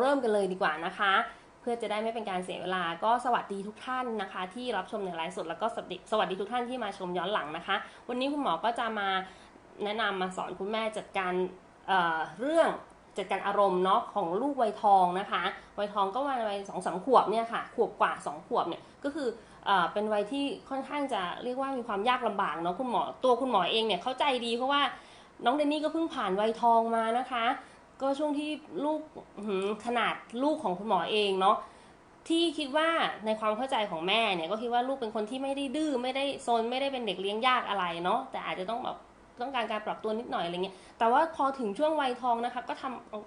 เริ่มกันเลยดีกว่านะคะ เพื่อจะได้ไม่เป็นการเสียเวลาก็สวัสดีทุกท่านนะคะ ที่รับชมในไลฟ์สดแล้วก็สวัสดีทุกท่านที่มาชมย้อนหลังนะคะ วันนี้คุณหมอก็จะมาแนะนำมาสอนคุณแม่จัดการเเรื่องจัดการอารมณ์เนาะของลูกวัยทองนะคะวัยทองก็วัยวัยสองสามขวบเนี่ยค่ะขวบกว่าสองขวบเนี่ยก็คือเอเป็นวัยที่ค่อนข้างจะเรียกว่ามีความยากลำบากเนาะคุณหมอตัวคุณหมอเองเนี่ยเข้าใจดีเพราะว่าน้องเดนนี่ก็เพิ่งผ่านวัยทองมานะคะ ก็ช่วงที่ลูกขนาดลูกของคุณหมอเองเนาะที่คิดว่าในความเข้าใจของแม่เนี่ยก็คิดว่าลูกเป็นคนที่ไม่ได้ดื้อไม่ได้โซนไม่ได้เป็นเด็กเลี้ยงยากอะไรเนาะแต่อาจจะต้องแบบต้องการการปรับตัวนิดหน่อยอะไรเงี้ยแต่ว่าพอถึงช่วงวัยทองนะคะ ก็ทำเอา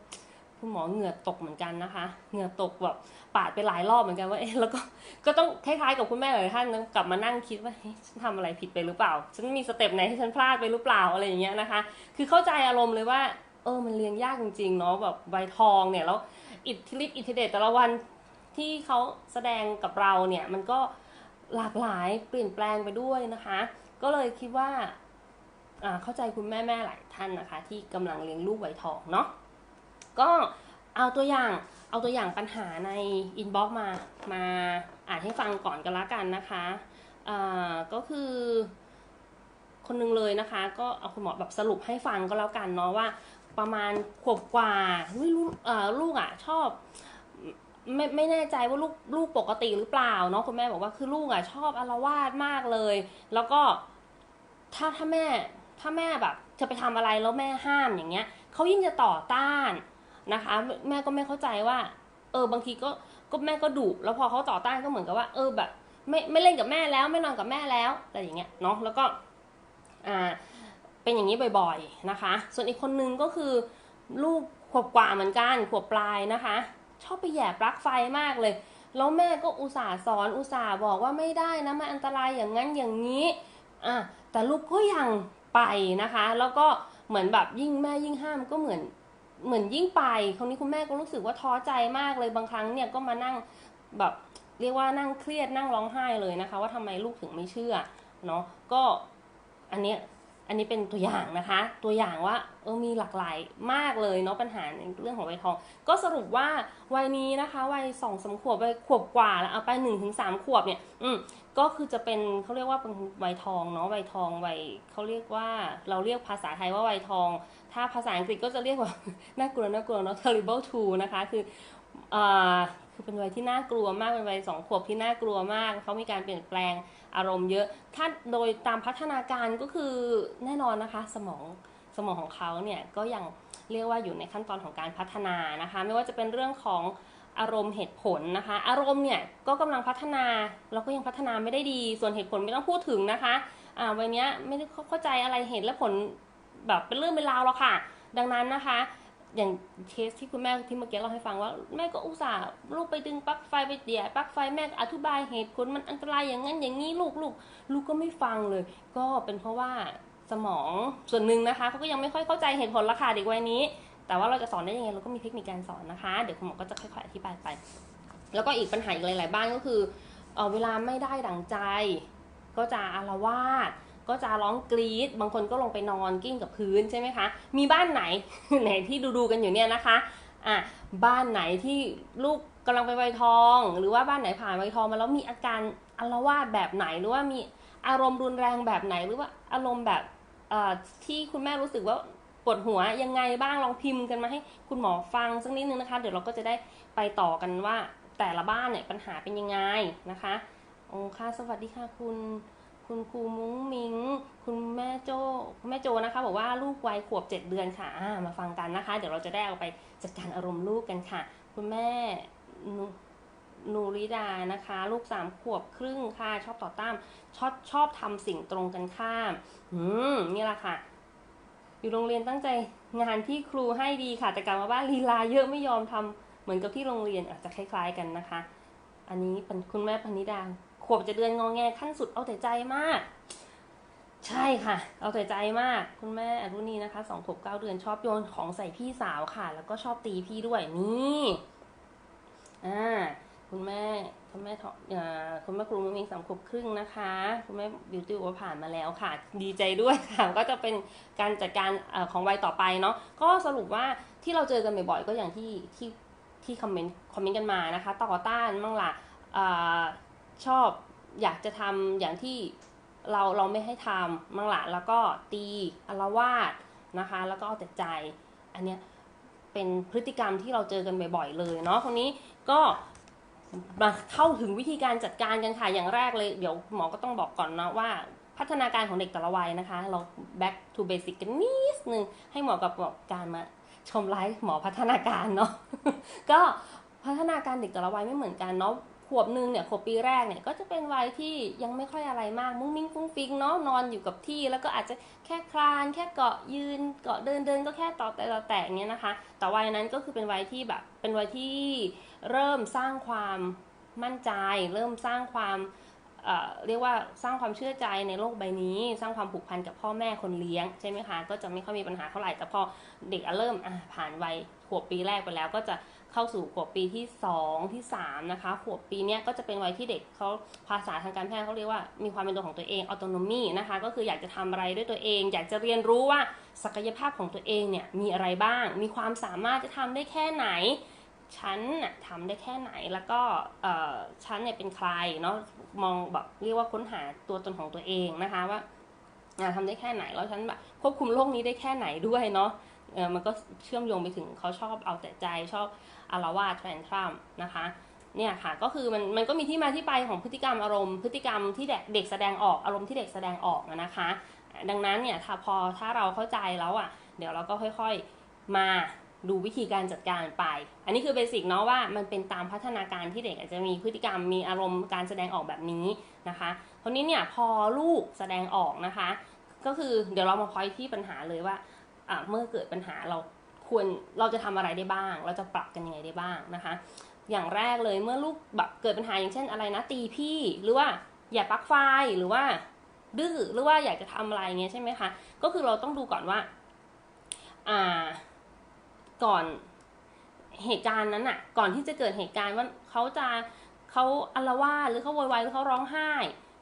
คุณหมอเหงื่อตกเหมือนกันนะคะ เหงื่อตกแบบปาดไปหลายรอบเหมือนกันว่าเอ๊ะแล้วก็ก็ต้องคล้ายๆกับคุณแม่หลายท่านกลับมานั่งคิดว่าเฮ้ยฉันทำอะไรผิดไปหรือเปล่า ฉันมีสเต็ปไหนที่ฉันพลาดไปหรือเปล่าอะไรอย่างเงี้ยนะคะ คือเข้าใจอารมณ์เลยว่า เออมันเลี้ยงยากจริงๆเนาะแบบใบทองเนี่ยแล้วอิทธิฤทธิ์อิทธิเดชแต่ละวันที่เขาแสดงกับเราเนี่ยมันก็หลากหลายเปลี่ยนแปลงไปด้วยนะคะ ก็เลยคิดว่าอ่าเข้าใจคุณแม่ๆหลายท่านนะคะ ที่กำลังเลี้ยงลูกใบทองเนาะก็เอาตัวอย่างเอาตัวอย่างปัญหาในอินบ็อกมามาอ่านให้ฟังก่อนกันละกันนะคะอ่าก็คือคนนึงเลยนะคะ ก็เอาคุณหมอแบบสรุปให้ฟังก็แล้วกันเนาะว่า ประมาณขวบกว่าลูกเออลูกอะ ชอบ ไม่ไม่แน่ใจว่าลูกลูกปกติหรือเปล่าเนาะคุณแม่บอกว่าคือลูกอะชอบอารวาสมากเลย แล้วก็ถ้าถ้าแม่ถ้าแม่แบบจะไปทำอะไรแล้วแม่ห้ามอย่างเงี้ยเขายิ่งจะต่อต้านนะคะ แม่ก็ไม่เข้าใจว่า เออบางทีก็ก็แม่ก็ดุแล้วพอเขาต่อต้านก็เหมือนกับว่า เออแบบ ไม่ไม่เล่นกับแม่แล้ว ไม่นอนกับแม่แล้วอะไรอย่างเงี้ยเนาะแล้วก็ อ่า เป็นอย่างนี้บ่อยๆนะคะ ส่วนอีกคนนึงก็คือลูกขวบกว่าเหมือนกันขวบปลายนะคะ ชอบไปแย่ปลั๊กไฟมากเลย แล้วแม่ก็อุตส่าห์สอนอุตส่าห์บอกว่าไม่ได้นะมันอันตรายอย่างนั้นอย่างนี้อะแต่ลูกก็ยังไปนะคะ แล้วก็เหมือนแบบยิ่งแม่ยิ่งห้ามก็เหมือนเหมือนยิ่งไปคราวนี้คุณแม่ก็รู้สึกว่าท้อใจมากเลยบางครั้งเนี่ยก็มานั่งแบบเรียกว่านั่งเครียดนั่งร้องไห้เลยนะคะ ว่าทำไมลูกถึงไม่เชื่อเนาะก็อันเนี้ย อันนี้เป็นตัวอย่างนะคะ ตัวอย่างว่าเออมีหลากหลายมากเลยเนาะปัญหาในเรื่องของวัยทอง ก็สรุปว่าวัยนี้นะคะวัยสองสามขวบวัยขวบกว่าแล้วเอาไปหนึ่งถึงสามขวบเนี่ย อืมก็คือจะเป็นเขาเรียกว่าเป็นวัยทองเนาะวัยทองวัยเขาเรียกว่าเราเรียกภาษาไทยว่าวัยทอง ถ้าภาษาอังกฤษก็จะเรียกว่าน่ากลัวน่ากลัวเนาะ terrible two นะคะคืออ่าคือเป็นวัยที่น่ากลัวมากเป็นวัยสองขวบที่น่ากลัวมากเขามีการเปลี่ยนแปลง อารมณ์เยอะ ถ้าโดยตามพัฒนาการก็คือแน่นอนนะคะ สมองสมองของเขาเนี่ยก็ยังเรียกว่าอยู่ในขั้นตอนของการพัฒนานะคะ ไม่ว่าจะเป็นเรื่องของอารมณ์เหตุผลนะคะ อารมณ์เนี่ยก็กำลังพัฒนาแล้วก็ยังพัฒนาไม่ได้ดี ส่วนเหตุผลไม่ต้องพูดถึงนะคะอ่าวันนี้ไม่ได้เข้าใจอะไรเหตุและผลแบบเป็นเรื่องเป็นราวหรอกค่ะ ดังนั้นนะคะ อย่างเคสที่คุณแม่ที่เมื่อกี้เราให้ฟังว่า แม่ก็อุตส่าห์ลูกไปดึงปลั๊กไฟไปเดี่ยปลั๊กไฟแม่อธิบายเหตุผลมันอันตรายอย่างนั้นอย่างนี้ลูกลูกลูกก็ไม่ฟังเลย ก็เป็นเพราะว่าสมองส่วนหนึ่งนะคะเขาก็ยังไม่ค่อยเข้าใจเหตุผลละค่ะเด็กวัยนี้ แต่ว่าเราจะสอนได้ยังไงเราก็มีเทคนิคการสอนนะคะ เดี๋ยวคุณหมอก็จะค่อยๆอธิบายไป แล้วก็อีกปัญหาอีกหลาย ๆ บ้านก็คือเออเวลาไม่ได้ดั่งใจ ก็จะอารวาส ก็จะร้องกรีดบางคนก็ลงไปนอนกิ้งกับพื้นใช่ไหมคะ มีบ้านไหนไหนที่ดูๆกันอยู่เนี่ยนะคะอะบ้านไหนที่ลูกกำลังไปไวทอง หรือว่าบ้านไหนผ่านไวทองมาแล้วมีอาการอารวาสแบบไหนหรือว่ามีอารมณ์รุนแรงแบบไหนหรือว่าอารมณ์แบบอ่อที่คุณแม่รู้สึกว่าปวดหัวยังไงบ้างลองพิมพ์กันมาให้คุณหมอฟังสักนิดนึงนะคะ เดี๋ยวเราก็จะได้ไปต่อกันว่าแต่ละบ้านเนี่ยปัญหาเป็นยังไงนะคะโอ้ค่ะสวัสดีค่ะคุณ คุณครูมุ้งมิง คุณแม่โจแม่โจนะคะ บอกว่าลูกวัยขวบเจ็ดเดือนค่ะมาฟังกันนะคะ เดี๋ยวเราจะได้เอาไปจัดการอารมณ์ลูกกันค่ะ คุณแม่นูนูริดานะคะ ลูกสามขวบครึ่งค่ะชอบต่อต้านชอบชอบทำสิ่งตรงกันข้ามอืมนี่แหละค่ะ อยู่โรงเรียนตั้งใจงานที่ครูให้ดีค่ะ แต่กลับมาบ้านลีลาเยอะไม่ยอมทำเหมือนกับที่โรงเรียนอาจจะคล้าย ๆกันนะคะ อันนี้เป็นคุณแม่พนิดา วบจะเดือนงองแงขั้นสุดเอาแต่ใจมาก ใช่ค่ะ เอาแต่ใจมาก คุณแม่อรุณีนะคะสองขวบเก้าเดือนชอบโยนของใส่พี่สาวค่ะ แล้วก็ชอบตีพี่ด้วยนี่อ่าคุณแม่คุณแม่ทอคุณแม่ครูมุ้งมิงสามขวบครึ่งนะคะ คุณแม่บิวตี้ว่าผ่านมาแล้วค่ะ ดีใจด้วยค่ะก็จะเป็นการจัดการอของวัยต่อไปเนาะก็สรุปว่าที่เราเจอกันบ่อยๆก็อย่างที่ที่ที่คอมเมนต์คอมเมนต์กันมานะคะ ต่อต้านบ้างล่ะอา ชอบอยากจะทำอย่างที่เราเราไม่ให้ทำบ้างล่ะแล้วก็ตีอารวาสนะคะ แล้วก็เอาแต่ใจ อันเนี้ยเป็นพฤติกรรมที่เราเจอกันบ่อยๆเลยเนาะคนนี้ก็มาเข้าถึงวิธีการจัดการกันค่ะอย่างแรกเลย เดี๋ยวหมอก็ต้องบอกก่อนนะว่าพัฒนาการของเด็กแต่ละวัยนะคะ เรา back to basic กันนิดนึง ให้เหมาะกับการมาชมไลฟ์หมอพัฒนาการเนาะก็พัฒนาการเด็กแต่ละวัยไม่เหมือนกันเนาะ ขวบหนึ่งเนี่ยขวบปีแรกเนี่ยก็จะเป็นวัยที่ยังไม่ค่อยอะไรมาก มุ้งมิ้งฟุ้งฟิงเนาะนอนอยู่กับที่ แล้วก็อาจจะแค่คลาน แค่เกาะยืนเกาะเดินเดินก็แค่ต่อแต่ต่อแต่เงี้ยนะคะ แต่วัยนั้นก็คือเป็นวัยที่แบบเป็นวัยที่เริ่มสร้างความมั่นใจ เริ่มสร้างความเรียกว่าสร้างความเชื่อใจในโลกใบนี้ สร้างความผูกพันกับพ่อแม่คนเลี้ยงใช่ไหมคะก็จะไม่ค่อยมีปัญหาเท่าไหร่แต่พอเด็กอะเริ่มอะผ่านวัยขวบปีแรกไปแล้วก็จะ เข้าสู่ขวบปีที่ 2 ที่ 3 นะคะ ขวบปีเนี้ยก็จะเป็นวัยที่เด็กเขาภาษาทางการแพทย์เขาเรียกว่ามีความเป็นตัวของตัวเอง autonomy นะคะ ก็คืออยากจะทำอะไรด้วยตัวเอง อยากจะเรียนรู้ว่าศักยภาพของตัวเองเนี่ยมีอะไรบ้าง มีความสามารถจะทำได้แค่ไหนฉันน่ะทำได้แค่ไหนแล้วก็ฉันเนี่ยเป็นใครเนาะมองแบบเรียกว่าค้นหาตัวตนของตัวเองนะคะว่าอ่าทำได้แค่ไหนแล้วฉันแบบควบคุมโลกนี้ได้แค่ไหนด้วยเนาะ เออมันก็เชื่อมโยงไปถึงเขาชอบเอาแต่ใจชอบอารวาสแทรนทรัมนะคะเนี่ยค่ะก็คือมันมันก็มีที่มาที่ไปของพฤติกรรมอารมณ์พฤติกรรมที่เด็กแสดงออกอารมณ์ที่เด็กแสดงออกนะคะ ดังนั้นเนี่ยถ้าพอถ้าเราเข้าใจแล้วอะเดี๋ยวเราก็ค่อยๆมาดูวิธีการจัดการไป อันนี้คือเบสิกเนาะว่ามันเป็นตามพัฒนาการที่เด็กอาจจะมีพฤติกรรมมีอารมณ์การแสดงออกแบบนี้นะคะคราวนี้เนี่ยพอลูกแสดงออกนะคะ ก็คือเดี๋ยวเรามาพอยที่ปัญหาเลยว่า เมื่อเกิดปัญหาเราควรเราจะทำอะไรได้บ้าง เราจะปรับกันยังไงได้บ้างนะคะ อย่างแรกเลยเมื่อลูกแบบเกิดปัญหาอย่างเช่นอะไรนะตีพี่ หรือว่าอย่าปลั๊กไฟหรือว่า ดื้อหรือว่าอยากจะทำอะไรเงี้ยใช่ไหมคะ ก็คือเราต้องดูก่อนว่าอ่าก่อนเหตุการณ์นั้นอะก่อนที่จะเกิดเหตุการณ์ว่าเขาจะเขาอารวาหรือเขาโวยวายหรือเขาร้องไห้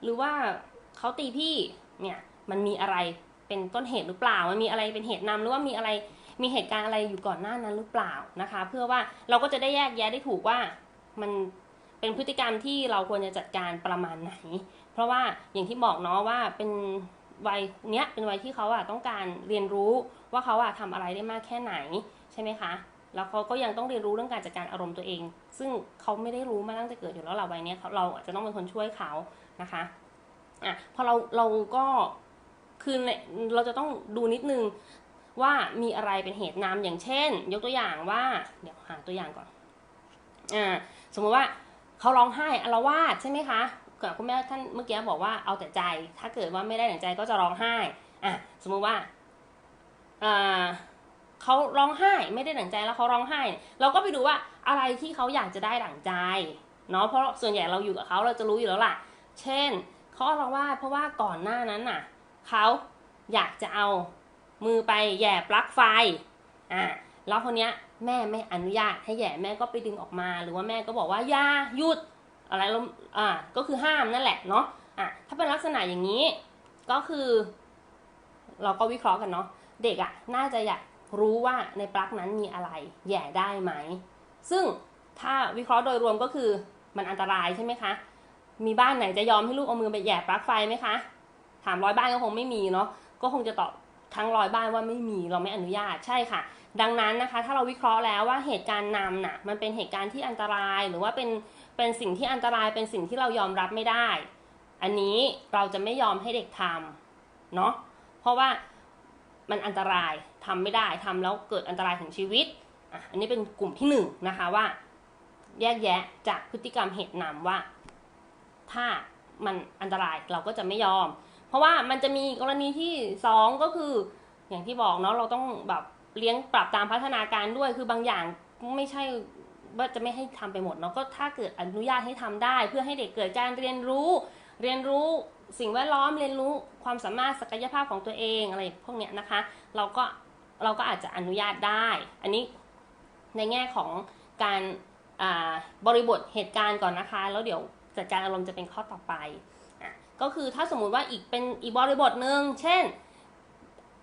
หรือว่าเขาตีพี่เนี่ยมันมีอะไร เป็นต้นเหตุหรือเปล่า มันมีอะไรเป็นเหตุนำหรือว่ามีอะไรมีเหตุการณ์อะไรอยู่ก่อนหน้านั้นหรือเปล่านะคะ เพื่อว่าเราก็จะได้แยกแยะได้ถูกว่ามันเป็นพฤติกรรมที่เราควรจะจัดการประมาณไหน เพราะว่าอย่างที่บอกเนาะว่าเป็นวัยเนี้ยเป็นวัยที่เขาอะต้องการเรียนรู้ว่าเขาอะทำอะไรได้มากแค่ไหนใช่ไหมคะ แล้วเขาก็ยังต้องเรียนรู้เรื่องการจัดการอารมณ์ตัวเอง ซึ่งเขาไม่ได้รู้มาตั้งแต่เกิดอยู่แล้วเราวัยเนี้ยเขาเราอาจจะต้องเป็นคนช่วยเขานะคะอะพอเราเราก็ คือเราจะต้องดูนิดนึงว่ามีอะไรเป็นเหตุนำอย่างเช่น ยกตัวอย่างว่า เดี๋ยวหาตัวอย่างก่อนอ่าสมมติว่าเขาร้องไห้อารวาสใช่ไหมคะกับคุณแม่ท่านเมื่อกี้บอกว่าเอาแต่ใจ ถ้าเกิดว่าไม่ได้ดั่งใจก็จะร้องไห้อะสมมุติว่าอ่าเขาร้องไห้ไม่ได้ดั่งใจแล้วเขาร้องไห้ เราก็ไปดูว่าอะไรที่เขาอยากจะได้ดั่งใจเนาะเพราะส่วนใหญ่เราอยู่กับเขาเราจะรู้อยู่แล้วล่ะ เช่นเขาอารวาเพราะว่าก่อนหน้านั้นน่ะ เขาอยากจะเอามือไปแย่ปลั๊กไฟอ่าแล้วคนเนี้ยแม่ไม่อนุญาตให้แย่แม่ก็ไปดึงออกมา หรือว่าแม่ก็บอกว่าอย่าหยุดอะไรล้วอ่าก็คือห้ามนั่นแหละเนาะอะถ้าเป็นลักษณะอย่างนี้ก็คือ เราก็วิเคราะห์กันเนาะเด็กอะ่ะน่าจะอยากรู้ว่าในปลั๊กนั้นมีอะไรแย่ได้ไหม ซึ่งถ้าวิเคราะห์โดยรวมก็คือมันอันตรายใช่ไหมคะ มีบ้านไหนจะยอมให้ลูกเอามือไปแย่ปลั๊กไฟไหมคะ ถามร้อยบ้านก็คงไม่มีเนาะก็คงจะตอบทั้งร้อยบ้านว่าไม่มีเราไม่อนุญาตใช่ค่ะ ดังนั้นนะคะ ถ้าเราวิเคราะห์แล้วว่าเหตุการณ์นำน่ะมันเป็นเหตุการณ์ที่อันตรายหรือว่าเป็นเป็นสิ่งที่อันตรายเป็นสิ่งที่เรายอมรับไม่ได้ อันนี้เราจะไม่ยอมให้เด็กทำเนาะเพราะว่ามันอันตรายทำไม่ได้ทำแล้วเกิดอันตรายถึงชีวิตอะอันนี้เป็นกลุ่มที่หนึ่งนะคะว่า แยกแยะจากพฤติกรรมเหตุนำว่า ถ้ามันอันตรายเราก็จะไม่ยอม เพราะว่ามันจะมีกรณีที่สองก็คือ อย่างที่บอกเนาะเราต้องแบบเลี้ยงปรับตามพัฒนาการด้วยคือบางอย่างไม่ใช่ว่าจะไม่ให้ทำไปหมดเนาะก็ถ้าเกิดอนุญาตให้ทำได้ เพื่อให้เด็กเกิดการเรียนรู้ เรียนรู้สิ่งแวดล้อมเรียนรู้ความสามารถศักยภาพของตัวเองอะไรพวกเนี้ยนะคะ เราก็เราก็อาจจะอนุญาตได้ อันนี้ในแง่ของการบริบทเหตุการณ์ก่อนนะคะ แล้วเดี๋ยวจัดการอารมณ์จะเป็นข้อต่อไป ก็คือถ้าสมมุติว่าอีกเป็นอีกบริบทหนึ่งเช่น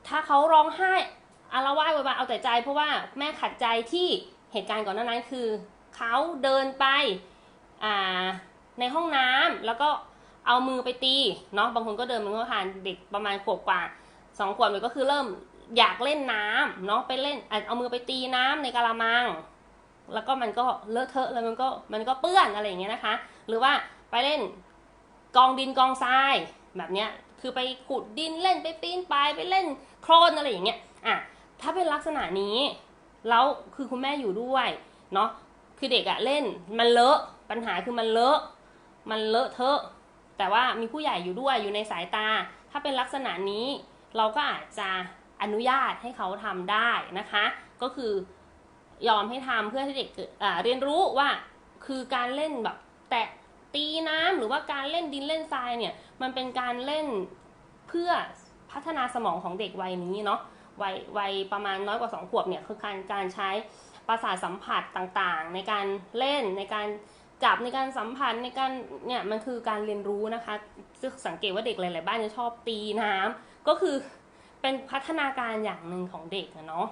ถ้าเขาร้องไห้อารวาสวายเอาแต่ใจ เพราะว่าแม่ขัดใจที่เหตุการณ์ก่อนหน้านั้นคือเขาเดินไปอ่าในห้องน้ำแล้วก็เอามือไปตีเนาะบางคนก็เดินมันก็ทานเด็กประมาณขวบกว่าสองขวบมันก็คือเริ่มอยากเล่นน้ำเนาะไปเล่นเอามือไปตีน้ำในกะละมัง แล้วก็มันก็เลอะเทอะแล้วมันก็มันก็เปื้อนอะไรอย่างเงี้ยนะคะ หรือว่าไปเล่น กองดินกองทรายแบบเนี้ยคือไปขุดดินเล่นไปปีนป่ายไปเล่นโคลนอะไรอย่างเงี้ยอะถ้าเป็นลักษณะนี้แล้วคือคุณแม่อยู่ด้วยเนาะคือเด็กอะเล่นมันเลอะปัญหาคือมันเลอะมันเลอะเทอะ แต่ว่ามีผู้ใหญ่อยู่ด้วยอยู่ในสายตา ถ้าเป็นลักษณะนี้เราก็อาจจะอนุญาตให้เขาทำได้นะคะ ก็คือยอมให้ทำเพื่อให้เด็กอ่าเรียนรู้ว่าคือการเล่นแบบแตะ ตีน้ำหรือว่าการเล่นดินเล่นทรายเนี่ยมันเป็นการเล่นเพื่อพัฒนาสมองของเด็กวัยนี้เนาะวัยวัยประมาณน้อยกว่า 2 ขวบเนี่ยคือการการใช้ประสาทสัมผัสต่างๆ ในการเล่นในการจับในการสัมผัสในการเนี่ยมันคือการเรียนรู้นะคะซึ่งสังเกตว่าเด็กหลาย ๆ บ้านจะชอบตีน้ำก็คือเป็นพัฒนาการอย่างหนึ่งของเด็กอะเนาะ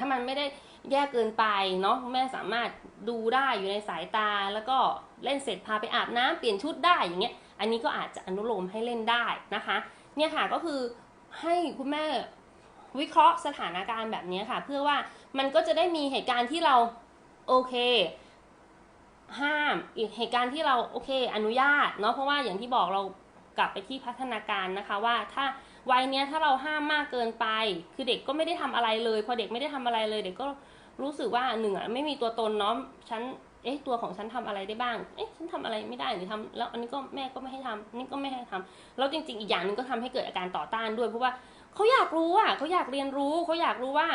ถ้ามันไม่ได้แยกเกินไปเนาะแม่สามารถดูได้อยู่ในสายตา แล้วก็เล่นเสร็จพาไปอาบน้ำเปลี่ยนชุดได้อย่างเงี้ย อันนี้ก็อาจจะอนุโลมให้เล่นได้นะคะ เนี่ยค่ะก็คือให้คุณแม่วิเคราะห์สถานการณ์แบบนี้ค่ะ เพื่อว่ามันก็จะได้มีเหตุการณ์ที่เราโอเค ห้ามอีกเหตุการณ์ที่เราโอเค อนุญาตเนาะเพราะว่าอย่างที่บอกเรากลับไปที่พัฒนาการนะคะว่าถ้า วัยเนี้ยถ้าเราห้ามมากเกินไป คือเด็กก็ไม่ได้ทำอะไรเลย พอเด็กไม่ได้ทำอะไรเลย เด็กก็รู้สึกว่าหนึ่งอะไม่มีตัวตนเนาะฉันเอ๊ะตัวของฉันทำอะไรได้บ้างเอ๊ะฉันทำอะไรไม่ได้หรือทำแล้วอันนี้ก็แม่ก็ไม่ให้ทำนี่ก็ไม่ให้ทำแล้วจริง ๆ อีกอย่างหนึ่งก็ทำให้เกิดอาการต่อต้านด้วยเพราะว่าเขาอยากรู้อะเขาอยากเรียนรู้เขาอยากรู้ว่า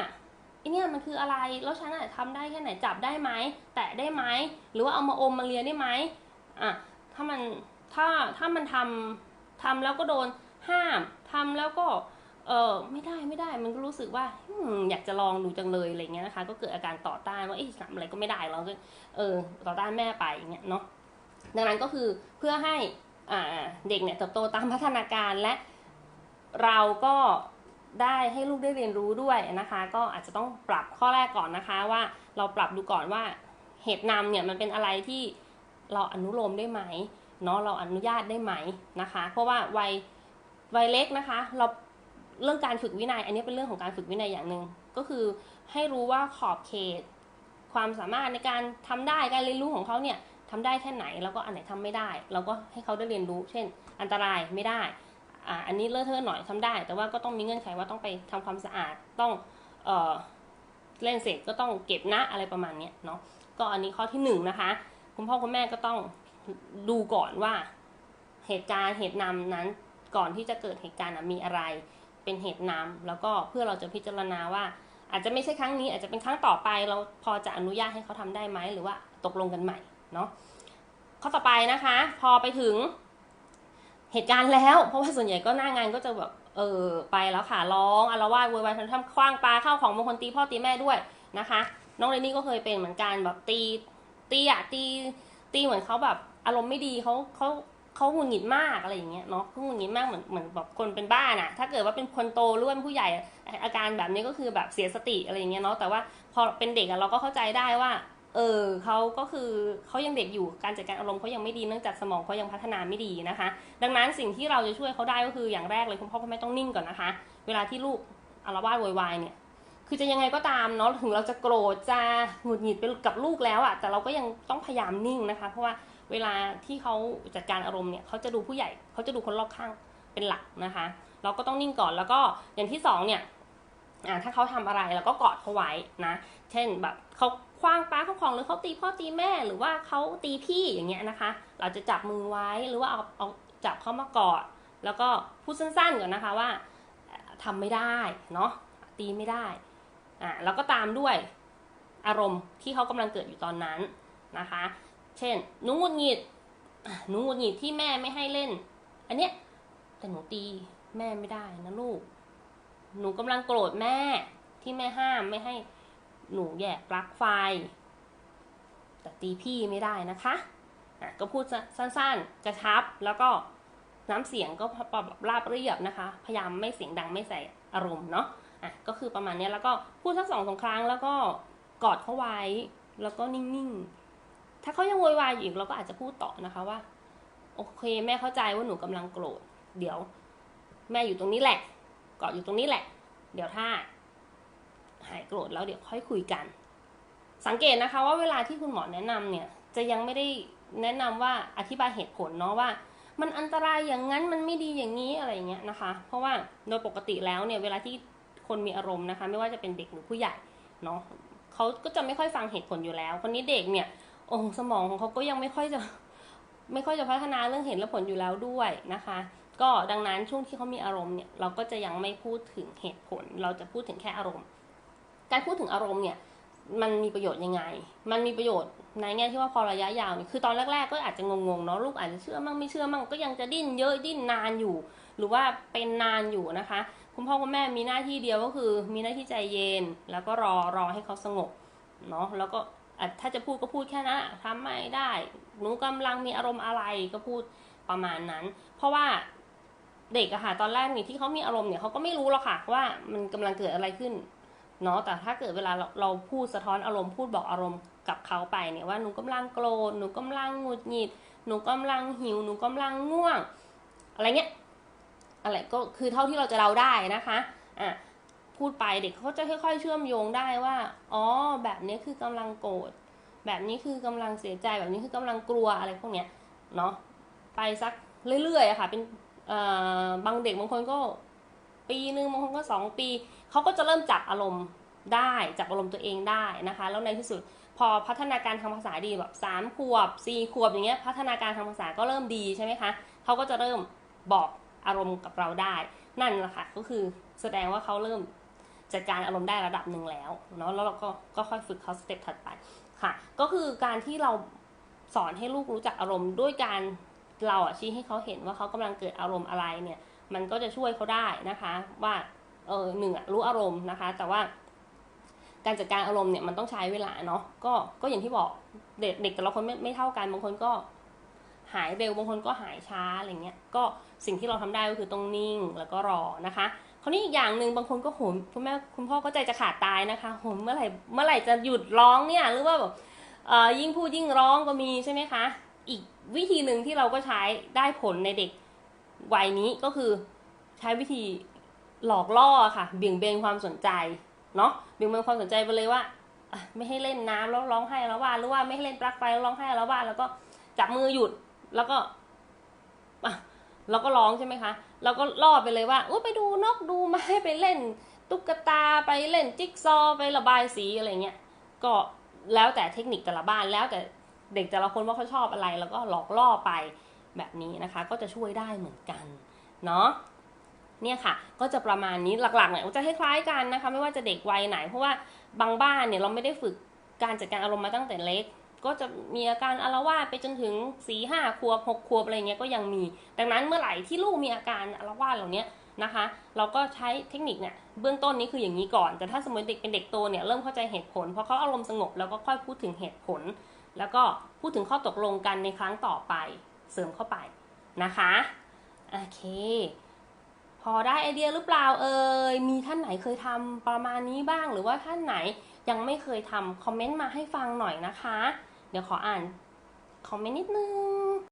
ไอเนี่ยมันคืออะไรแล้วฉันอะทำได้แค่ไหนจับได้ไหมแตะได้ไหมหรือว่าเอามาอมมาเลียได้ไหมอะถ้ามันถ้าถ้ามันทำทำแล้วก็โดนห้าม ทำแล้วก็เออไม่ได้ไม่ได้มันก็รู้สึกว่าอืมอยากจะลองดูจังเลยอะไรเงี้ยนะคะ ก็เกิดอาการต่อต้านว่าเอ๊ะทำอะไรก็ไม่ได้เราก็เออต่อต้านแม่ไปอย่างเงี้ยเนาะดังนั้นก็คือเพื่อให้อ่าเด็กเนี่ยเติบโตตามพัฒนาการและเราก็ได้ให้ลูกได้เรียนรู้ด้วยนะคะ ก็อาจจะต้องปรับข้อแรกก่อนนะคะว่าเราปรับดูก่อนว่าเหตุนำเนี่ยมันเป็นอะไรที่เราอนุโลมได้ไหมเนาะเราอนุญาตได้ไหมนะคะ เพราะว่าวัย วัยเล็กนะคะ เราเรื่องการฝึกวินัย อันนี้เป็นเรื่องของการฝึกวินัยอย่างหนึ่งก็คือให้รู้ว่าขอบเขต ความสามารถในการทำได้การเรียนรู้ของเขาเนี่ยทำได้แค่ไหนแล้วก็อันไหนทำไม่ได้ เราก็ให้เขาได้เรียนรู้ เช่น อันตรายไม่ได้อ่าอันนี้เลอะเทอะหน่อยทำได้ แต่ว่าก็ต้องมีเงื่อนไขว่าต้องไปทำความสะอาดต้องเออเล่นเสร็จก็ต้องเก็บนะอะไรประมาณนี้เนาะก็อันนี้ข้อที่หนึ่งนะคะ คุณพ่อคุณแม่ก็ต้องดูก่อนว่าเหตุการณ์เหตุนำนั้น ก่อนที่จะเกิดเหตุการณ์มีอะไร เป็นเหตุนำแล้วก็เพื่อเราจะพิจารณาว่า อาจจะไม่ใช่ครั้งนี้ อาจจะเป็นครั้งต่อไปเราพอจะอนุญาตให้เขาทำได้ไหมหรือว่าตกลงกันใหม่เนาะข้อต่อไปนะคะ พอไปถึงเหตุการณ์แล้ว เพราะว่าส่วนใหญ่ก็หน้างานก็จะแบบเออไปแล้วค่ะร้องอารวาสโวยวายทำคว้างปลาเข้าของบางคนตีพ่อตีแม่ด้วยนะคะ น้องเรนนี่ก็เคยเป็นเหมือนกันแบบตีตีอะตีตีเหมือนเขาแบบอารมณ์ไม่ดีเขาเขา เขาหงุดหงิดมากอะไรอย่างเงี้ยเนาะเขาหงุดหงิดมากเหมือนเหมือนแบบคนเป็นบ้าน่ะถ้าเกิดว่าเป็นคนโตหรือว่าเป็นผู้ใหญ่อาการแบบนี้ก็คือแบบเสียสติอะไรอย่างเงี้ยเนาะแต่ว่าพอเป็นเด็กอะเราก็เข้าใจได้ว่า เออเขาก็คือเขายังเด็กอยู่การจัดการอารมณ์เขายังไม่ดีเนื่องจากสมองเขายังพัฒนาไม่ดีนะคะ ดังนั้นสิ่งที่เราจะช่วยเขาได้ก็คืออย่างแรกเลยคุณพ่อคุณแม่ต้องนิ่งก่อนนะคะ เวลาที่ลูกอารวาสโวยวายเนี่ยคือจะยังไงก็ตามเนาะถึงเราจะโกรธจะหงุดหงิดไปกับลูกแล้วอะแต่เราก็ยังต้องพยายามนิ่งนะคะ เพราะว่า เวลาที่เขาจัดการอารมณ์เนี่ยเขาจะดูผู้ใหญ่เขาจะดูคนรอบข้างเป็นหลักนะคะ เราก็ต้องนิ่งก่อนแล้วก็อย่างที่สองเนี่ยอ่าถ้าเขาทำอะไรเราก็กอดเขาไว้นะ เช่นแบบเขาคว้างปลาเขาของหรือเขาตีพ่อตีแม่หรือว่าเขาตีพี่อย่างเงี้ยนะคะ เราจะจับมือไว้หรือว่าเอาเอาจับเขามากอด แล้วก็พูดสั้นๆก่อนนะคะว่าทำไม่ได้เนาะตีไม่ได้อ่าแล้วก็ตามด้วยอารมณ์ที่เขากำลังเกิดอยู่ตอนนั้นนะคะ เช่น หนูหงุดหงิดหนูหงุดหงิดที่แม่ไม่ให้เล่น อันเนี้ยแต่หนูตีแม่ไม่ได้นะลูก หนูกำลังโกรธแม่ที่แม่ห้ามไม่ให้หนูแยกปลั๊กไฟ แต่ตีพี่ไม่ได้นะคะอะก็พูดสั้นๆ กระชับแล้วก็น้ำเสียงก็ปรับราบเรียบนะคะ พยายามไม่เสียงดังไม่ใส่อารมณ์เนาะอะก็คือประมาณนี้แล้วก็พูดสักสองสองครั้งแล้วก็กอดเขาไว้ แล้วก็นิ่งๆ ถ้าเขายังโวยวายอยู่อีกเราก็อาจจะพูดต่อนะคะว่า โอเค แม่เข้าใจว่าหนูกำลังโกรธ เดี๋ยว แม่อยู่ตรงนี้แหละเกาะอยู่ตรงนี้แหละ เดี๋ยวถ้า หายโกรธแล้วเดี๋ยวค่อยคุยกัน สังเกตนะคะว่าเวลาที่คุณหมอแนะนำเนี่ย จะยังไม่ได้แนะนำว่าอธิบายเหตุผลเนาะว่า มันอันตรายอย่างนั้นมันไม่ดีอย่างนี้อะไรเงี้ยนะคะ เพราะว่าโดยปกติแล้วเนี่ยเวลาที่คนมีอารมณ์นะคะ ไม่ว่าจะเป็นเด็กหรือผู้ใหญ่เนาะเขาก็จะไม่ค่อยฟังเหตุผลอยู่แล้ว คนนี้เด็กเนี่ย โอ้สมองของเขาก็ยังไม่ค่อยจะไม่ค่อยจะพัฒนาเรื่องเหตุและผลอยู่แล้วด้วยนะคะ ก็ดังนั้นช่วงที่เขามีอารมณ์เนี่ยเราก็จะยังไม่พูดถึงเหตุผล เราจะพูดถึงแค่อารมณ์ การพูดถึงอารมณ์เนี่ยมันมีประโยชน์ยังไง มันมีประโยชน์ในแง่ที่ว่าพอระยะยาวเนี่ยคือตอนแรก ๆ ก็อาจจะงงๆเนาะลูกอาจจะเชื่อมั่งไม่เชื่อมั่งก็ยังจะดิ้นเยอะดิ้นนานอยู่ หรือว่าเป็นนานอยู่นะคะ คุณพ่อคุณแม่มีหน้าที่เดียวก็คือ มีหน้าที่ใจเย็น แล้วก็รอรอให้เขาสงบเนาะแล้วก็ ถ้าจะพูดก็พูดแค่นั้นอะทำไม่ได้ หนูกำลังมีอารมณ์อะไรก็พูดประมาณนั้น เพราะว่าเด็กอะค่ะตอนแรกนี่ที่เขามีอารมณ์เนี่ยเขาก็ไม่รู้หรอกค่ะว่ามันกำลังเกิดอะไรขึ้นเนาะแต่ถ้าเกิดเวลาเราเราพูดสะท้อนอารมณ์พูดบอกอารมณ์กับเขาไปเนี่ยว่าหนูกำลังโกรธหนูกำลังหงุดหงิด หนูกำลังหิวหนูกำลังง่วง อะไรเงี้ยอะไรก็คือเท่าที่เราจะเราได้นะคะอะพูดไปเด็กเขาจะค่อย ๆ เชื่อมโยงได้ว่า อ๋อ แบบนี้คือกำลังโกรธแบบนี้คือกำลังเสียใจแบบนี้คือกำลังกลัวอะไรพวกเนี้ยเนาะไปสักเรื่อยๆอะค่ะเป็นบางเด็กบางคนก็ปีหนึ่งบางคนก็สองปี เขาก็จะเริ่มจับอารมณ์ได้จับอารมณ์ตัวเองได้นะคะ แล้วในที่สุดพอพัฒนาการทางภาษาดีแบบสามขวบสี่ขวบอย่างเงี้ยพัฒนาการทางภาษาก็เริ่มดีใช่ไหมคะเขาก็จะเริ่มบอกอารมณ์กับเราได้ นั่นแหละค่ะก็คือแสดงว่าเขาเริ่ม จัดการอารมณ์ได้ระดับหนึ่งแล้วเนาะแล้วเราก็ก็ค่อยฝึกเขาสเต็ปถัดไปค่ะ ก็คือการที่เราสอนให้ลูกรู้จักอารมณ์ด้วยการเราอะชี้ให้เขาเห็นว่าเขากำลังเกิดอารมณ์อะไรเนี่ย มันก็จะช่วยเขาได้นะคะ ว่าเออหนึ่งอะรู้อารมณ์นะคะ แต่ว่าการจัดการอารมณ์เนี่ยมันต้องใช้เวลาเนาะก็ก็อย่างที่บอกเด็กเด็กแต่ละคนไม่ไม่เท่ากันบางคนก็หายเร็วบางคนก็หายช้าอะไรเงี้ยก็สิ่งที่เราทำได้ก็คือต้องนิ่งแล้วก็รอนะคะ คราวนี้อีกอย่างหนึ่งบางคนก็โหมคุณแม่คุณพ่อก็ใจจะขาดตายนะคะโหมเมื่อไหร่เมื่อไหร่จะหยุดร้องเนี่ยหรือว่าแบบเอ่อยิ่งพูดยิ่งร้องก็มีใช่ไหมคะ อีกวิธีหนึ่งที่เราก็ใช้ได้ผลในเด็กวัยนี้ก็คือใช้วิธีหลอกล่อค่ะ เบี่ยงเบนความสนใจเนาะเบี่ยงเบนความสนใจไปเลยว่าไม่ให้เล่นน้ำแล้วร้องไห้แล้วว่าหรือว่าไม่ให้เล่นปลั๊กไฟแล้วร้องไห้แล้วว่าแล้วก็จับมือหยุดแล้วก็ อะแล้วก็ร้องใช่ไหมคะแล้วก็ล่อไปเลยว่าโอ้ไปดูนกดูไม้ไปเล่น ตุ๊กตาไปเล่นจิ๊กซอว์ไประบายสีอะไรเงี้ยก็แล้วแต่เทคนิคแต่ละบ้านแล้วแต่เด็กแต่ละคนว่าเขาชอบอะไร แล้วก็หลอกล่อไปแบบนี้นะคะ ก็จะช่วยได้เหมือนกันเนาะเนี่ยค่ะ ก็จะประมาณนี้หลักๆเนี่ยจะคล้ายๆกันนะคะ ไม่ว่าจะเด็กวัยไหน เพราะว่าบางบ้านเนี่ยเราไม่ได้ฝึกการจัดการอารมณ์มาตั้งแต่เล็ก ก็จะมีอาการอารวาสไปจนถึงสี่ห้าขวบหกขวบอะไรเงี้ยก็ยังมี ดังนั้นเมื่อไหร่ที่ลูกมีอาการอารวาสเหล่านี้นะคะ เราก็ใช้เทคนิคเนี่ยเบื้องต้นนี้คืออย่างนี้ก่อน แต่ถ้าสมมติเด็กเป็นเด็กโตเนี่ยเริ่มเข้าใจเหตุผลพอเขาอารมณ์สงบแล้วก็ค่อยพูดถึงเหตุผล แล้วก็พูดถึงข้อตกลงกันในครั้งต่อไปเสริมเข้าไปนะคะโอเคพอได้ไอเดียหรือเปล่าเอ่ย มีท่านไหนเคยทำประมาณนี้บ้าง หรือว่าท่านไหนยังไม่เคยทำคอมเมนต์มาให้ฟังหน่อยนะคะ เดี๋ยวขออ่านคอมเมนต์นิดนึง